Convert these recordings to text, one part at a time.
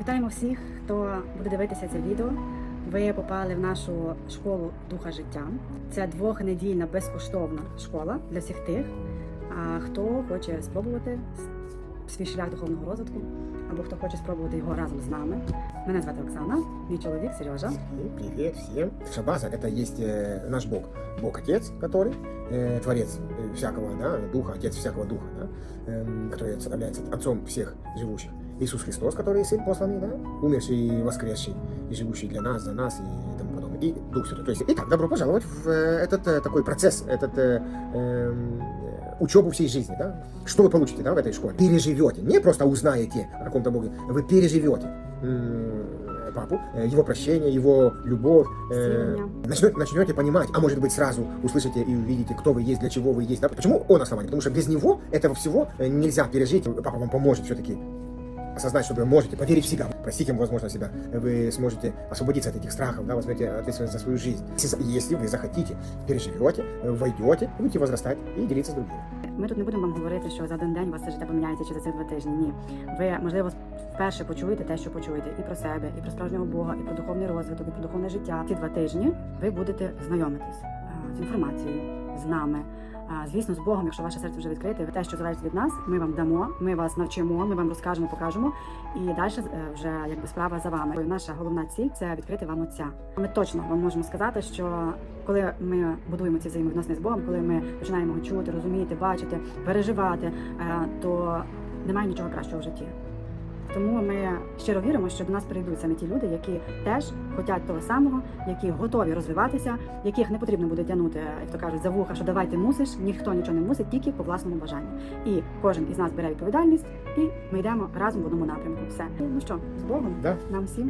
Вітаємо всіх, хто буде дивитися це відео. Ви попали в нашу школу духа життя. Це двохнедільна безкоштовна школа для всіх тих, а, хто хоче спробувати с- свій шлях духовного розвитку, або хто хоче спробувати його разом з нами. Мене звати Оксана, мій чоловік Сережа. И привет всем. Шабаза это есть э, наш Бог. Бог Отец, который э, Творец э, всякого да, духа, Отец всякого духа, да, эм, который является Отцом всех живущих. Иисус Христос, который Сын посланный, да, умерший и воскресший, и живущий для нас, за нас и тому подобное. И Дух Святой. То есть, итак, добро пожаловать в э, этот э, такой процесс, этот э, эм, э, учебу всей жизни, да. Что вы получите, да, в этой школе? Переживете, не просто узнаете о каком-то Боге, вы переживете папу, его прощение, его любовь, э, начнете, начнете понимать, а может быть сразу услышите и увидите, кто вы есть, для чего вы есть. Да? Почему он основание? Потому что без него этого всего нельзя пережить. Папа вам поможет все-таки осознать, что вы можете, поверить в себя, простить ему, возможно, себя, вы сможете освободиться от этих страхов, да, возьмете ответственность за свою жизнь. Если, если вы захотите, переживете, э, войдете, будете возрастать и делиться с другими. Ми тут не будемо вам говорити, що за один день у вас це життя поміняється чи за ці два тижні. Ні. Ви можливо вперше почуєте те, що почуєте, і про себе, і про справжнього Бога, і про духовний розвиток, і про духовне життя. Ці два тижні ви будете знайомитись а, з інформацією, з нами. Звісно, з Богом, якщо ваше серце вже відкрите, те, що залежить від нас, ми вам дамо, ми вас навчимо, ми вам розкажемо, покажемо. І далі е, вже якби справа за вами. Наша головна ціль це відкрити вам отця. Ми точно вам можемо сказати, що коли ми будуємо ці взаємовідносини з Богом, коли ми починаємо чути, розуміти, бачити, переживати, е, то немає нічого кращого в житті. Тому ми щиро віримо, що до нас прийдуть саме ті люди, які теж хочуть того самого, які готові розвиватися, яких не потрібно буде тягнути, як то кажуть, за вуха, що давай ти мусиш, ніхто нічого не мусить, тільки по власному бажанню. І кожен із нас бере відповідальність, і ми йдемо разом в одному напрямку. Все. Ну що, з Богом, Да. нам всім.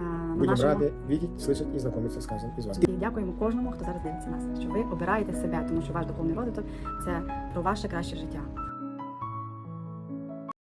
е, на Будем нашому- рады видеть, слышать и знакомиться с каждым из вас. і дякуємо кожному, хто зараз дивиться нас, що ви обираєте себе, тому що ваш духовний розвиток це про ваше краще життя.